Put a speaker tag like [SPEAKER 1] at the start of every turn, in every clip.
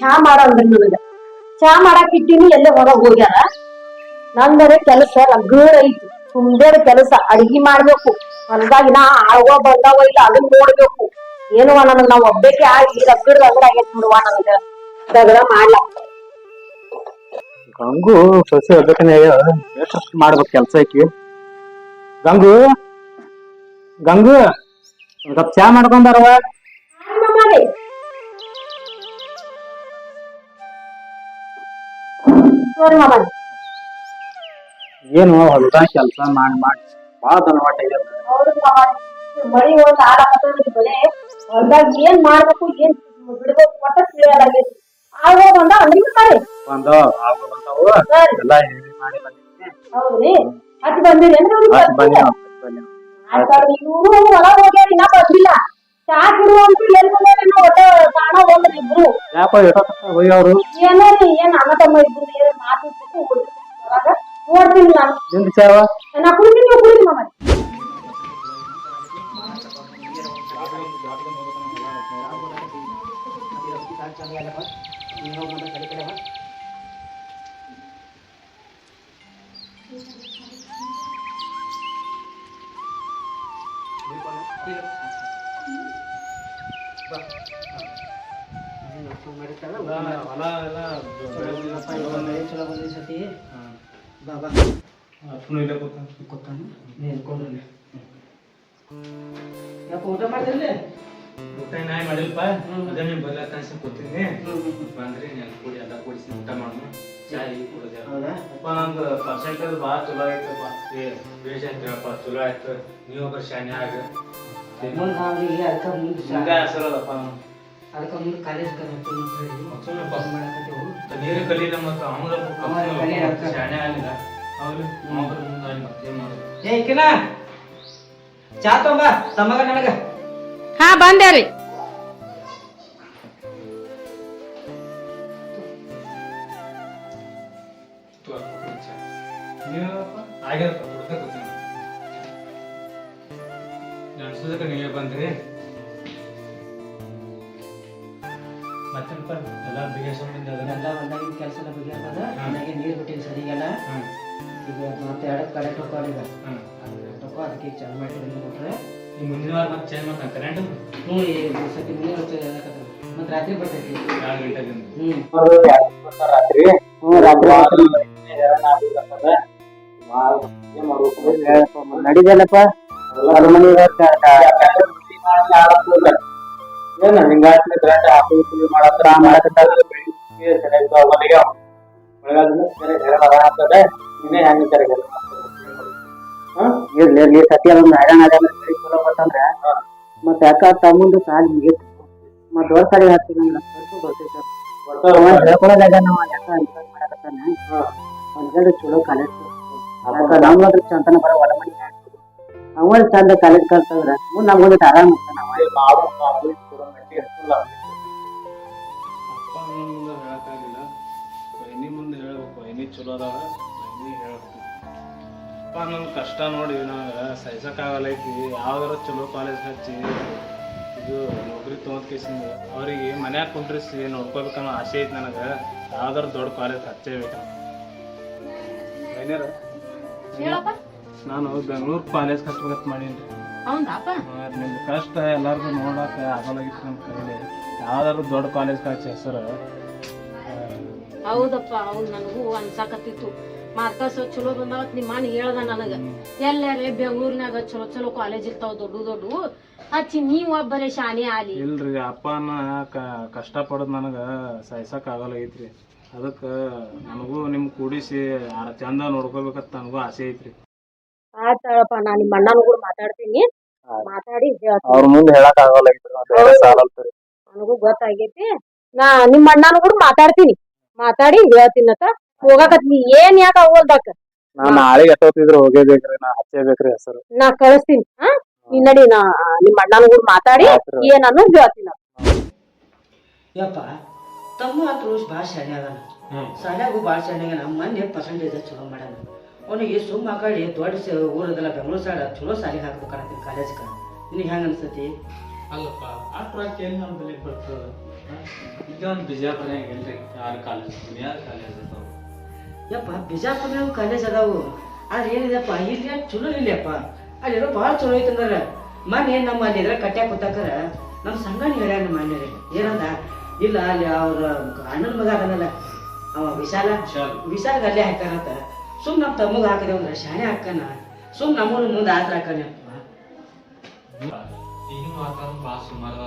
[SPEAKER 1] ಚಾ ಮಾಡಂದ್ರಿ ಚಾ ಮಾಡಾಕ್ ಇಟ್ಟಿನಿ, ಎಲ್ಲೇ ಹೊರಗ್ ಹೋಗ್ಯಾರ? ನಂದರೆ ಕೆಲಸ ಲಗ್ನ ಐತಿ. ತುಂಬೇದ ಕೆಲಸ, ಅಡ್ಗಿ ಮಾಡ್ಬೇಕು. ಹೊಲದಾಗ ನಾ ಆಳ್ವ ಬಂದಾವ ಇಲ್ಲ ಅದನ್ನ ನೋಡ್ಬೇಕು. ಏನು ನನಗ ನಾವ್ ಒಬ್ಬೇಕೆ ಆಗಿ ರಗಡ್ ಅಂದ್ರ ಆಗೈತ್ ನೋಡುವ ನನಗ. ರಗಡ ಮಾಡ್ಲ.
[SPEAKER 2] ಗಂಗು ಸಸಿ ಒಬ್ಬಕನೇ ಮಾಡ್ಬೇಕು ಕೆಲಸ ಐತಿ. ಗಂಗು ಗಂಗು ಒಂದ್ ಕಪ್ ಚಾ ಮಾಡ್ಕೊಂಡಾರವ
[SPEAKER 1] ಮಾಡಿ ಸರಿ ಮಾಮ.
[SPEAKER 2] ಏನು ಹೊಲ್ದ ಕೆಲಸ ಮಾಡಿ ಮಾಡಿ ಭಾಳ ದನವಾಟ
[SPEAKER 1] ಇದೆ ಮಳಿ ಹೊಲ್ದಾಗ ಏನ್ ಮಾಡ್ಬೇಕು ಏನ್ ಬಿಡ್ಬೇಕು ಒಟ್ಟ ತಿಳಿಯಲಾಗೈತಿ ಆಗ ಬಂದ ಅಂಗಡಿ ಮಾಡಿ
[SPEAKER 2] ಒಂದು ಆಗು ಬಂದವು. ಎಲ್ಲ ಹೇಳಿ ಮಾಡಿ ಬಂದಿದ್ದೀನಿ
[SPEAKER 1] ಹೌದ್ರಿ. ಹತ್ತಿ ಬಂದಿರಿ ಅಂದ್ರೆ. ಇವ್ರು ಹೋಗ್ಯಾರ ಇನ್ನ ಬಂದಿಲ್ಲ ಚಾ ಕುಡು ಅಂತ ಎಲ್ಲಿ ಹೋಗ್ಯಾರ ಇನ್ನ ಒಟ್ಟ ಕಾಣ ಹೋಗ್ರಿ ಇಬ್ರು.
[SPEAKER 2] ಯಾಕೋ ಎಷ್ಟೋ ಹೋಗ್ಯವ್ರು?
[SPEAKER 1] ಏನೋ ಏನ್ ಅಣ್ಣ ತಮ್ಮ ಇಬ್ರು ಏನು ಮಾತು ನೋಡ್ತೀನಿ ನಾನು. ನಾ ಕುಡಿತೀನಿ ನೀವು ಕುಡಿರಿ ಮಾಮ
[SPEAKER 3] ಊಟ ನಾಯಿ ಮಾಡಿಲ್ಪ ಅದೇ ನೀವು ಬರ್ಲತ್ತ ಅನ್ಸಿ ಕೂತೀನಿ ಬಂದ್ರಿ ನೆಲ್ ಕೂಡಿ ಎಲ್ಲ ಕೂಡಿಸಿ ಊಟ ಮಾಡೋಣ ಚಾಯ್ ಕುಡ್ದೆ ಅಪ್ಪ ನಂದು ಪರ್ಸೆಂಟೇಜ್ ಭಾಳ ಚಲೋ ಆಯ್ತಪ್ಪ. ಏ ಅಂತ ಹೇಳಪ್ಪ ಚಲೋ ಆಯ್ತು. ನೀವು ಒಬ್ಬರು ಶಾನೆ ಆಗ. ಹಿಂಗ ಹೆಸರದಪ್ಪ ನೀರು ಕಲೀಲ ಮತ್ತು ಅವನ ಶಾನೆ ಆಗಿಲ್ಲ ಅವ್ರು ಅವ್ರ ಮುಂದೆ ಮತ್ತೇನ್ ಮಾಡೋದು?
[SPEAKER 4] ಚಾ ತೊಂಬ ತಮ್ಮಗ ನನಗ.
[SPEAKER 5] ಹಾ ಬಂದೆ ರೀ.
[SPEAKER 3] ನೀವಪ್ಪ ಆಗ್ಯದಪ್ಪ ಬಿಡ್ತಾ ಕೂತೀನಿ ನೆನ್ಸೋದಕ್ಕೆ ನೀವೇ ಬಂದ್ರಿ? ಮತ್ತೇನಪ್ಪ? ಎಲ್ಲ ಬಿಗೇಸ್ಕೊಂಡ್ ಅದನ್ನ
[SPEAKER 4] ಎಲ್ಲ ಒಂದಾಗಿನ ಕೆಲಸ ಬಗ್ಗೆ ಮನೆಗೆ ನೀರು ಬಿಟ್ಟಿನಿ ಸರಿಗೆಲ್ಲ ಈಗ ಮತ್ತೆ ಎರಡು ಕರೆಕ್ಟ್ ಹೋಗ್ತಾವ ಈಗ. ತಗೋ ಅದಕ್ಕೆ ಚಾಲು ಮಾಡಿ ನೀರು ಕೊಟ್ರೆ
[SPEAKER 3] ಈ ಮುಂದಿನ ವಾರ ಮತ್ತೆ ಚೇಂಜ್ ಮಾಡ್ತಾನೆ ಕರೆಂಟ್
[SPEAKER 4] ಹ್ಞೂ ಈ ಸತಿ ನೀರು ಮತ್ತೆ ರಾತ್ರಿ ಬರ್ತೈತಿ.
[SPEAKER 3] ಎರಡು ಗಂಟೆಗಿಂದ
[SPEAKER 4] ಹ್ಞೂ.
[SPEAKER 2] ರಾತ್ರಿ
[SPEAKER 4] ಹ್ಞೂ ರಾತ್ರಿ
[SPEAKER 2] ನಡಿದಲ್ಲಪ್ಪ ಅದು ಮನೆ ಏನ ಹಿಂಗಾಗ್ತದೆ ಹಾಕಿ ಮಾಡತ್ರ ಮಾಡಕತ್ತಾರ ಬೆಳಿಗ್ಗೆ ಸರಿಯಾಗಿ ಮನೆಗೆ. ಮಳೆಗಾಲದಿಂದ ಸರಿ ಹೆರಳ ಆಗ್ತದೆ. ಇನ್ನೇ ಹೆಂಗ್ ಸರಿ ಇರ್ಲಿ ಇರ್ಲಿ ಸತ್ಯ ಅದೊಂದು ಹೈರಾಣ ಅದ ಚಲೋ ಬರ್ತಂದ್ರೆ ಮತ್ತೆ ಯಾಕ ತಮ್ಮಂದು ಸಾಲಿ ಮುಗಿತು ಮತ್ತ ದೊಡ್ಡ ಸಾಲಿ ಹಾಕ್ತೀನಿ ಅಂದ್ರೆ ಖರ್ಚು ಬರ್ತೈತೆ ಹೇಳ್ಕೊಳದಾಗ ನಾವು ಯಾಕ ಅನ್ಕೊಂಡ್ ಮಾಡಕತ್ತಾನ ಒಂದೆರಡು ಚಲೋ ಕಾಲೇಜ್ ಹತ್ರ ಚಂತನ ಬರೋ ಒಳ ಮನೆ ಅವ ಚಂದ ಕಾಲೇಜ್ ಕಲ್ತಂದ್ರ ನಮ್ಗೆ ನಮ್ಗೊಂದು ಆರಾಮ
[SPEAKER 3] ಅಪ್ಪ ಮುಂದೆ ಹೇಳಕ್ಕಾಗಿಲ್ಲ ಬೈನಿ ಮುಂದೆ ಹೇಳ್ಬೇಕು. ಬೈನಿ ಚಲೋ ಅದಾವ ಬೈನಿ ಹೇಳ್ಬೇಕು. ಅಪ್ಪ ನನ್ನ ಕಷ್ಟ ನೋಡಿ ನನಗೆ ಸಹಿಸಕ್ಕಾಗಲ್ಲ ಐತಿ. ಯಾವ್ದಾರ ಚಲೋ ಕಾಲೇಜ್ ಹಚ್ಚಿ ಇದು ನೌಕರಿ ತೊಗೊಂಡ್ ಕೇಸಿಂದ ಅವ್ರಿಗೆ ಮನ್ಯಾಗ ಕುಂಡ್ರಿಸಿ ನೋಡ್ಕೋಬೇಕನ್ನೋ ಆಸೆ ಐತಿ ನನಗೆ. ಯಾವ್ದಾರ ದೊಡ್ಡ ಕಾಲೇಜ್ ಹಚ್ಚೇಬೇಕು ಬೈನ್ಯಾರ
[SPEAKER 5] ಹೇಳಪ್ಪ.
[SPEAKER 3] ನಾನು ಬೆಂಗಳೂರು ಕಾಲೇಜ್ ಹಚ್ಬೇಕಂತ ಮಾಡೀನಿ. ನಿಮ್ದು ಕಷ್ಟ ಎಲ್ಲಾರ್ದು ನೋಡಕ್ಕೆ ಆಗಲಾಗಿತ್ತು ನಮ್ಮ ಕೈಲಿ. ಯಾವ್ದಾದ್ರು ದೊಡ್ಡ ಕಾಲೇಜ್ ಕಾಚ ಹೆಸರು.
[SPEAKER 5] ಹೌದಪ್ಪ ಹೌದು ನನಗೂ ಅನ್ಸಾಕತ್ತಿತ್ತು. ಮಾರ್ಕಸ್ ಚಲೋ ಬಂದಾವತ್ ನಿಮ್ಮ ಮನೆ ಹೇಳ್ದ ನನಗ. ಎಲ್ಲರೇ ಬೆಂಗಳೂರಿನಾಗ ಚಲೋ ಚಲೋ ಕಾಲೇಜ್ ಇರ್ತಾವ ದೊಡ್ಡ ದೊಡ್ಡ. ಹಚ್ಚಿ ನೀವು ಒಬ್ಬರೇ ಶಾನೆ ಆಲಿ.
[SPEAKER 3] ಇಲ್ರಿ ಅಪ್ಪನ ಕಷ್ಟ ಪಡೋದು ನನಗೆ ಸಹಿಸಕ್ ಆಗಲಾಗೈತ್ರಿ ಅದಕ್ಕೆ ನನಗೂ ನಿಮ್ ಕೂಡಿಸಿ ಆ ಚಂದ ನೋಡ್ಕೋಬೇಕಂತ ನನಗೂ ಆಸೆ ಐತ್ರಿ.
[SPEAKER 1] ಆಯ್ತಪ್ಪ ನಾ ನಿಮ್ಮ ಅಣ್ಣನ ಕೂಡ ಮಾತಾಡ್ತೀನಿ. ಮಾತಾಡಿ ಹೇಳ್ತೀನಿ.
[SPEAKER 2] ಅವ್ರ ಮುಂದೆ ಹೇಳಕ್ ಆಗಲ್ಲ
[SPEAKER 1] ನನಗೂ ಗೊತ್ತಾಗೈತಿ. ನಾ ನಿಮ್ಮ ಅಣ್ಣನ ಕೂಡ ಮಾತಾಡ್ತೀನಿ. ಮಾತಾಡಿ ಹೇಳ್ತೀನಕ್ಕ ಹೋಗಾಕತ್ ನೀ ಏನ್ ಯಾಕ ಹೋಲ್ದಾಕ
[SPEAKER 2] ನಾ ನಾಳೆಗೆ ಎಷ್ಟೊತ್ತಿದ್ರು ಹೋಗೇಬೇಕ್ರಿ ನಾ ಹಚ್ಚೇಬೇಕ್ರಿ ಹೆಸರು.
[SPEAKER 1] ನಾ ಕಳಿಸ್ತೀನಿ ಹಾ? ನೀ ನಡಿ ನಾ ನಿಮ್ಮ ಅಣ್ಣನ ಕೂಡ ಮಾತಾಡಿ. ಏನನ್ನು ಹೇಳ್ತೀನಿ.
[SPEAKER 4] ಯಪ್ಪ ತಮ್ಮ ಹತ್ರ ಭಾಳ ಶಾಣೆ ಅದಾನ ಶಾಲ್ಯಾಗು ಭಾಳ ಶಾಣೆ ನಮ್ಮ ಮೊನ್ನೆ ಪರ್ಸೆಂಟೇಜ್ ಚಲೋ ಮಾಡ್ಯಾನ ಅವನಿಗೆ ಸುಮ್ಮ ಹಾಕಿ ದೊಡ್ಡ ಊರದಲ್ಲ ಬೆಂಗಳೂರು ಸೈಡ್ ಚಲೋ ಸಾಲಿಗೆ ಹಾಕ್ಬೇಕನ್ನತ್ತೀನಿ ಕಾಲೇಜ್ಗೆ ನಿನಗೆ ಹೆಂಗೆ ಅನ್ಸತಿ?
[SPEAKER 6] ಅಲ್ಲಪ್ಪ ಆ ಟ್ರಾಕ್ ಎಲ್ಲಿ ನಮ್ಮ ಬೆಲೆಗೆ ಬರ್ತದ? ಇದೊಂದು ಬಿಜಾಪುರನಾಗ ಎಲ್ರಿ ಯಾರು ಕಾಲೇಜ್ ಯಾರು ಕಾಲೇಜ್ ಅದಾವ?
[SPEAKER 4] ಯಪ್ಪ ಬಿಜಾಪುರ್ನಾಗ ಕಾಲೇಜ್ ಅದಾವು. ಆದ್ರೆ ಏನಿದೆಪ್ಪ ಇಲ್ಲಿ ಚಲೋ ಇಲ್ಲಪ್ಪ? ಅಲ್ಲಿರೋ ಭಾಳ ಚಲೋ ಐತಂದ್ರೆ. ಮನೆ ಮೊನ್ನೆ ನಮ್ಮ ಅಲ್ಲಿ ಇದ್ರ ಕಟ್ಯಾಕ ಕೂತಾಕರ ನಮ್ಮ ಸಂಗಣಿ ಹೇಳ್ಯಾರ ಅಣ್ಣರಿ ಏನಂದ? ಇಲ್ಲ ಅಲ್ಲಿ ಅವ್ರ ಅಣ್ಣನ ಮಗ ಅದನ್ನಲ್ಲ ಅವ ವಿಶಾಲ.
[SPEAKER 6] ವಿಶಾಲ.
[SPEAKER 4] ಅಲ್ಲಿ ಹಾಕಾರಂತ ಸುಮ್ ನಮ್ಮ ತಮ್ಮಗ ಹಾಕಿದೆ ಅಂದ್ರೆ ಶಾಣೆ ಹಾಕನ ಸುಮ್ ನಮ್ಮನ್ನ ಮುಂದೆ ಆತರ ಹಾಕನ
[SPEAKER 6] ಈಗಿನ ವಾತಾವರಣ ಭಾಳ ಸುಮಾರು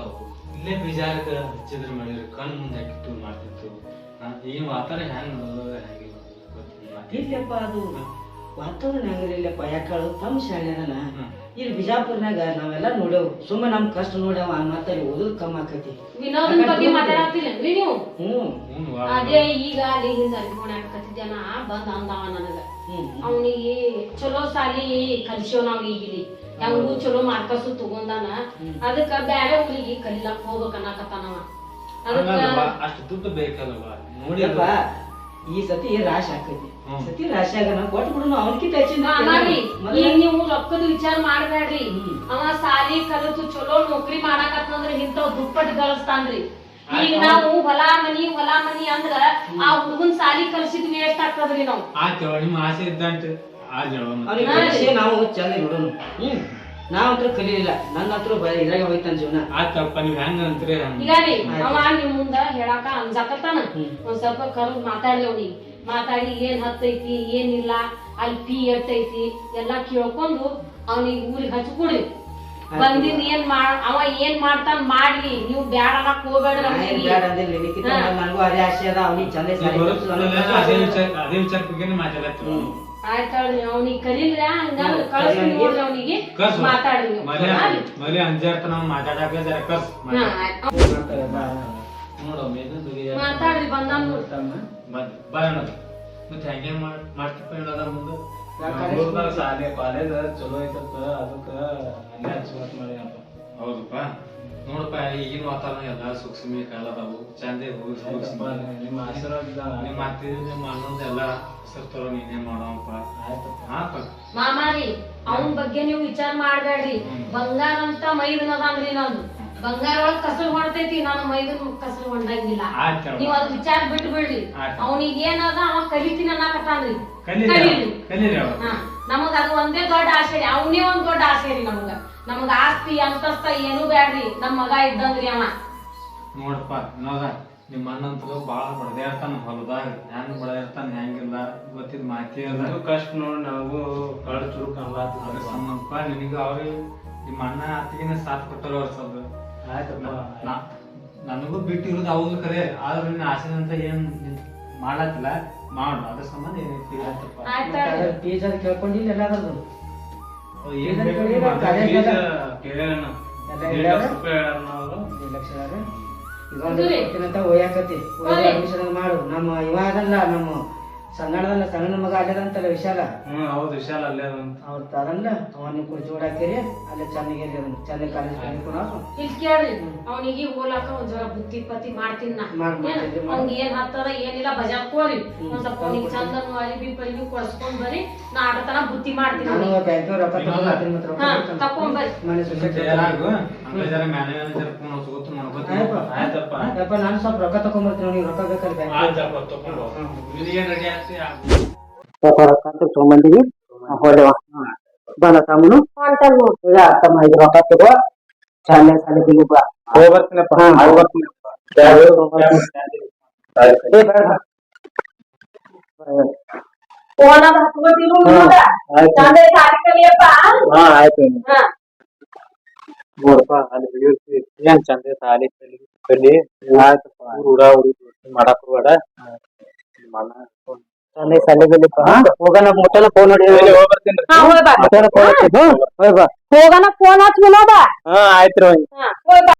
[SPEAKER 6] ಇಲ್ಲೇ ಬೇಜಾರಕ್ಕೆ ಹಚ್ಚಿದ್ರೆ ಮಾಡಿದ್ರೆ ಕಣ್ಣು ಮುಂದೆ ಹಾಕಿಟ್ಟು ಮಾಡ್ತಿತ್ತು. ಈ ಈಗಿನ ವಾತಾವರಣ ಹೆಂಗ್ ಹೆಂಗಿಲ್ಲ
[SPEAKER 4] ಇಲ್ಲಪ್ಪ ಅದು ವಾತಾವರಣ ಹೆಂಗಿಲ್ಲಪ್ಪ ಯಾಕಳು ತಮ್ಮ ಶಾಣೆ ಅದನ.
[SPEAKER 6] ಹ್ಮ್.
[SPEAKER 4] ಇಲ್ಲಿ ಬಿಜಾಪುರ್ನಾಗ ನಾವೆಲ್ಲ ನೋಡೇವು. ಸುಮ್ಮನೆ ನಮ್ ಕಷ್ಟ ನೋಡ್ಯಾವ ಮತ್ತೆ ಅಲ್ಲಿ ಓದೋದ್ ಕಮ್ಮಿ ಆಕೈತಿ.
[SPEAKER 5] ವಿನೋದನ್ ಬಗ್ಗೆ ಮಾತಾಡತ್ತಿಲ್ಲೇನ್ರಿ ನೀವು. ಅದೇ ಈಗ ಅಲ್ಲಿ ಹಿಂಗ ಅನ್ಕೊಳಕತ್ತಿದ್ಯಾನ ಬಂದ ಅಂದಾವ ನನಗ. ಅವನಿಗೆ ಚಲೋ ಸಾಲಿ ಕಲ್ಸೋ ನಾವ್ ಈಗಿಲ್ಲಿ ಹೆಂಗೂ ಚಲೋ ಮಾರ್ಕಸು ತಗೊಂಡಾನ. ಅದಕ್ಕ ಬ್ಯಾರೆ ಊರಿಗೆ ಕಲಿಲಾಕ್ ಹೋಗ್ಬೇಕ್ ಅನ್ನಕತ್ತಾನವ ಅದಕ್ಕ
[SPEAKER 6] ಅಷ್ಟು ದುಡ್ಡು ಬೇಕಲ್ವಾ ನೋಡಿ
[SPEAKER 4] ಯಪ್ಪ, ಈ ಸತಿ ರಾಶಿ ಆಕೈತಿ
[SPEAKER 6] ಹ್ಮ್.
[SPEAKER 4] ಸತಿ ರಾಶಿ ಆಗನ ಕೊಟ್ಟು ಬಿಡು ಅವನಕಿತ
[SPEAKER 5] ಈಗ ನೀವು ರೊಕ್ಕದ ವಿಚಾರ ಮಾಡ್ಬೇಡ್ರಿ. ಅವ ಸಾಲಿ ಕಲಿತು ಚಲೋ ನೌಕರಿ ಮಾಡಾಕತ್ತಂದ್ರ ಇಂಥವ್ ದುಪ್ಪಟ್ಟು ಗಳಿಸ್ತಾನ್ರಿ. ಈಗ ನಾವು ಹೊಲ ಮನಿ ಹೊಲ ಮನಿ ಅಂದ್ರ ಆ ಹುಡುಗನ್ ಸಾಲಿ ಕಲ್ಸಿದ್ ವೇಸ್ಟ್ ಆಗ್ತದ್ರಿ ನಾವು.
[SPEAKER 6] ಆಯ್ತು ನಿಮ್ಮ ಆಸೆ
[SPEAKER 4] ಇದ್ದಂತ. ನಾವು ಚೆನ್ನಾಗಿ ನೋಡೋಣ. ಹ್ಮ್. ನಾವ್ ಹತ್ರ ಕಲೀಲಿಲ್ಲ ನನ್ನ ಹತ್ರ ಬರೀ ಇದ್ರಾಗ ಹೋಯ್ತಾನ ಜೀವನ.
[SPEAKER 6] ಆತಪ್ಪ ನೀವ್ ಹೆಂಗ ಅಂತೀರಿ?
[SPEAKER 5] ಅವ ನಿಮ್ ಮುಂದ ಹೇಳಾಕ ಅಂಜಾಕತ್ತಾನ. ಒಂದ್ ಸ್ವಲ್ಪ ಕರು ಮಾತಾಡ್ಲಿ ಅವ್ನಿಗೆ ಮಾತಾಡಿ ಏನ್ ಹತ್ತೈತಿ ಏನಿಲ್ಲ ಅಲ್ಲಿ ಫೀ ಎಟ್ಟೈತಿ ಎಲ್ಲಾ ಕೇಳ್ಕೊಂಡು ಅವ್ನಿಗೆ ಊರಿಗೆ ಹಚ್ಕೊಡಿ. ಬಂದಿದ್ ಏನ್ ಮಾಡ್ ಅವ ಏನ್ ಮಾಡ್ತಾನ ಮಾಡ್ಲಿ. ನೀವು ಬ್ಯಾಡ ಅನ್ನಕ್ ಹೋಗ್ಬೇಡ್ರಿ
[SPEAKER 4] ನಾ ಏನ್
[SPEAKER 5] ಅವ್ನಿಗೆ.
[SPEAKER 4] ಬ್ಯಾಡ ಅಂದಿಲ್ಲ ನಿನಕಿತ
[SPEAKER 5] ಹಾ.
[SPEAKER 4] ನನಗೂ ಅದೇ ಆಸೆ ಅದ ಅವ್ನಿಗೆ ಚಂದ ಸಾಲಿ ಕಲ್ಸು, ನನಗೂ
[SPEAKER 6] ಅದೇ
[SPEAKER 4] ಅದೇ
[SPEAKER 6] ವಿಚಾರ ಅದೇ ವಿಚಾರ ಬಗ್ಗೆ ಮಾತಾಡತ್ತೀವಿ
[SPEAKER 4] ಹ್ಮ್.
[SPEAKER 5] ಆಯ್ತಳ್ರಿ ಅವ್ನಿಗೆ ಕರೀಲಿಲ್ಲ ಹಂಗಂದ್ರ. ಕಳ್ಸಿ
[SPEAKER 4] ಕಲಿ
[SPEAKER 5] ನೋಡ್ರಿ ಅವ್ನಿಗೆ.
[SPEAKER 6] ಕರ್ಸು.
[SPEAKER 5] ಮಾತಾಡ್ರಿ ನೀವು.
[SPEAKER 6] ಅಂಜಾರ್ತ ನಾವು ಮಾತಾಡಕ ಜರ ಕರ್ಸ್
[SPEAKER 5] ಹಾ, ಆಯ್ತ್.
[SPEAKER 6] ನೋಡಮ್ಮ ಇದು
[SPEAKER 5] ಮಾತಾಡ್ರಿ ಬಂದಾನ ನೋಡ್ರಿ
[SPEAKER 4] ತಮ್ಮ.
[SPEAKER 6] ಬಾ ಅಣ್ಣ. ಮತ್ತೆ ಹೆಂಗೆ ಮಾಡ್ ಮಾಡ್ತಿಪ್ಪ ಹೇಳದ ಮುಂದೆ.
[SPEAKER 4] ಯಾ
[SPEAKER 6] ಬೆಂಗ್ಳೂರ್ದಾಗ ಶಾಲೆ ಕಾಲೇಜ್ ಚಲೋ ಐತತ್ತ ಅದಕ್ಕ ಅಲ್ಲೇ ಹಚ್ಚುವತ್ ಮಾಡ್ಯಾನಪ್ಪ ಹೌದಪ್ಪ. ಈಗಿನ ವಾತಾವರಣ ಎಲ್ಲ ಸೂಕ್ಷ್ಮ ಕಾಲ ಅದಾವು ಚಂದೆ ಹೋಗಿ ನಿಮ್ಮ ಆಶೀರ್ವಾದ ನಿಮ್ಮ ಅತ್ತಿ ನಿಮ್ಮ ಅಣ್ಣಂದ ಎಲ್ಲ ಹೆಸರು ನೀನೇ ಮಾಡೋಪ್ಪ ಆಯ್ತಪ್ಪ. ಹಾಪ
[SPEAKER 5] ಮಾಮಾರಿ ಅವನ್ ಬಗ್ಗೆ ನೀವು ವಿಚಾರ ಮಾಡ್ಬೇಡ್ರಿ. ಬಂಗಾರ ಅಂತ ಮೈದನ ಅದಾನ್ರಿ ನಾನು ಬಂಗಾರ ಒಳಗ್ ಕಸರು ಹೊಡ್ತೈತಿ ನಾನು ಮೈದನ್ ಕಸರು ಹೊಂಡಂಗಿಲ್ಲ. ನೀವ್ ಅದ್ ವಿಚಾರ ಬಿಟ್ಟು ಬಿಡ್ರಿ. ಅವನಿಗೆ ಏನದ ಅವ ಕಲಿತೀನಿ ಅನ್ನಕತ್ತಾನ್ರಿ.
[SPEAKER 6] ಕಲೀರಿ
[SPEAKER 5] ನಮಗ ಅದು ಒಂದೇ ದೊಡ್ಡ ಆಸೆ ರೀ. ಅವನೇ ಒಂದ್ ದೊಡ್ಡ ಆಸೆ ರೀ ನಮಗ. ನಮಗ ಆಸ್ತಿ ಅಂತಸ್ತ ಏನು ಬ್ಯಾಡ್ರಿ. ನಮ್ ಮಗ ಇದ್ದಂಗ್ರಿ ಅವ.
[SPEAKER 6] ನೋಡಪ್ಪ ನೋಡ ನಿಮ್ಮ ಅಣ್ಣಂತ ಬಾಳ ಬಡದೇ ಇರ್ತಾನ ಹೊಲದಾಗ ಹೆಂಗ್ ಬಡ ಇರ್ತಾನ ಹೆಂಗಿಲ್ಲ ಗೊತ್ತಿದ್ ಮಾತಿ ಅದ
[SPEAKER 2] ಕಷ್ಟ ನೋಡಿ ನಾವು ಕಳ್ ಚುರುಕ್
[SPEAKER 6] ಅದ್ರ ಸಂಬಂಧಪ್ಪ ನಿನಗ ಅವ್ರಿ ನಿಮ್ಮ ಅಣ್ಣ ಅತ್ತಿಗೆನ ಸಾಥ್ ಕೊಟ್ಟರು ಅವ್ರ ಸ್ವಲ್ಪ
[SPEAKER 2] ಆಯ್ತಪ್ಪ.
[SPEAKER 6] ನನಗೂ ಬಿಟ್ಟಿರೋದು ಹೌದು ಕರೆ ಆದ್ರೆ ನಿನ್ನ ಆಸೆ ಅಂತ ಏನ್ ಮಾಡತ್ತಿಲ್ಲ ಮಾಡು ಅದ್ರ ಸಂಬಂಧ ಏನೈತಿ
[SPEAKER 2] ಆಯ್ತಪ್ಪ.
[SPEAKER 4] ಕೇಳ್ಕೊಂಡಿಲ್ಲ ಎಲ್ಲಾದ್ರದ್ದು? ಇದೊಂದು ಒಯ್ಯಾಕತಿ ಮಾಡು. ನಮ್ಮ ಇವಾಗಲ್ಲ ನಮ್ಮ ಸಂಗಡದಲ್ಲ ಸಣ್ಣ ಮಗ ಅಲ್ಲದಂತಲ್ಲ ವಿಶಾಲ?
[SPEAKER 2] ಹ್ಮ್ ಹೌದು ವಿಶಾಲ ಅಲ್ಲೇ ಅದಂತ
[SPEAKER 4] ಅವ್ರ ತಾರಲ್ಲ ಅವನಿಗೆ ಕುರ್ಚಿ ಹಾಕಿರಿ ಅಲ್ಲೇ ಚೆನ್ನಾಗಿ ಚೆನ್ನಾಗಿ ಕಾಲೇಜ್ ಕಲಿಕೊಂಡು
[SPEAKER 5] ಇಲ್ಲಿ ಕೇಳ್ರಿ ಅವನಿಗೆ ಹೋಲಾಕ ಒಂದ್ ಜರ ಬುತ್ತಿ ಪತ್ತಿ ಮಾಡ್ತೀನಿ ನಾ.
[SPEAKER 4] ಮಾಡ್-
[SPEAKER 5] ಏನ್?
[SPEAKER 4] ಮಾಡ್ತಿದ್ದೆ
[SPEAKER 5] ಅವ್ನಿಗೆ ಏನ್ ಹತ್ತದ ಏನಿಲ್ಲ ಬಜಾರ್ ಕೋರಿ. ಒಂದ್ ಸ್ವಲ್ಪ ಅವ್ನಿಗೆ ಚಂದ ಅರಿಬಿ ಪರಿಬಿ ಕೊಡ್ಸ್ಕೊಂಡ್ ಬರ್ರಿ ನಾ ಆಟತನ ಬುತ್ತಿ ಮಾಡ್ತೀನಿ
[SPEAKER 4] ನಾನು
[SPEAKER 5] ಅವ್ನಿಗೆ.
[SPEAKER 4] ಬ್ಯಾಂಕ್ ರೊಕ್ಕ ತಗೊಂಡ್ಬರ್ತೀನಿ ಮತ್ತೆ ರೊಕ್ಕ
[SPEAKER 5] ಹಾ
[SPEAKER 4] ಕೊಡ್ತಾನೆ.
[SPEAKER 5] ತಕೊಂಡ್ ಬರ್ರಿ
[SPEAKER 4] ಮನೆ
[SPEAKER 6] ಜರ ಮ್ಯಾನೇಜರ್ ಫೋನ್ ಹಚ್ಕೋತು
[SPEAKER 4] ಆಯ್ತು.
[SPEAKER 2] ಆಯ್ತಪ್ಪ
[SPEAKER 4] ಅಪ್ಪ ನಾನು ಸ್ವಲ್ಪ ರೊಕ್ಕ ತಗೊಂಡ್ಬರ್ತೀನಿ ಅವ್ನಿಗೆ ರೊಕ್ಕ ಬೇಕಲ್ಲ ಬ್ಯಾಂಕ್
[SPEAKER 2] ತಕೊಂಡು
[SPEAKER 6] ನಿನಗೇನ್ ರೆಡಿ ಆಗ್ತಿ
[SPEAKER 4] ರೊಕ್ಕ ತಗೊಂಡ್ಬಂದಿವಿ ಹೊಡೆವ ಬಲ ತಮ್ಮನು
[SPEAKER 1] ಹೊಂಟಲ್ ನೋಡ್
[SPEAKER 4] ಈಗ ತಮ್ಮ ಇದು ರೊಕ್ಕ ತಗೋ ಶಾಲೆ ಶಾಲೆ ಬಿಲ್ಲಿ ಬಾ
[SPEAKER 2] ಹೋಗ್ಬರ್ತೀನಪ್ಪ. ಹೋಗ್ಬರ್ತೀನಪ್ಪ
[SPEAKER 1] ಚಂದ ಸಾಲಿ ಕಲಿಯಪ್ಪ
[SPEAKER 2] ಹಾ ಆಯ್ತು
[SPEAKER 1] ಹಾ
[SPEAKER 2] ನೋಡಪ್ಪ ಅಲ್ಲಿ ಬೆಳೆಯುತ್ತಿ ಏನ್ ಚಂದ ಸಾಲಿ ಕಲಿ ಕಲಿ ಆಯ್ತಪ್ಪ ಊರ ಊರಿ ಮಾಡಕ್
[SPEAKER 4] ಶಾಲೆ ಶಾಲೆ ಹೋಗನ ಫೋನ್ ನೋಡಿ.
[SPEAKER 2] ಹೋಗ್ಬರ್ತೀನಿ
[SPEAKER 1] ಹಾ ಹೋಯ್ ಬಾ. ಹೋಗನ ಫೋನ್ ಹಚ್ಚ
[SPEAKER 2] ಹಾ ಆಯ್ತ್ರಿ
[SPEAKER 1] ಬಾ.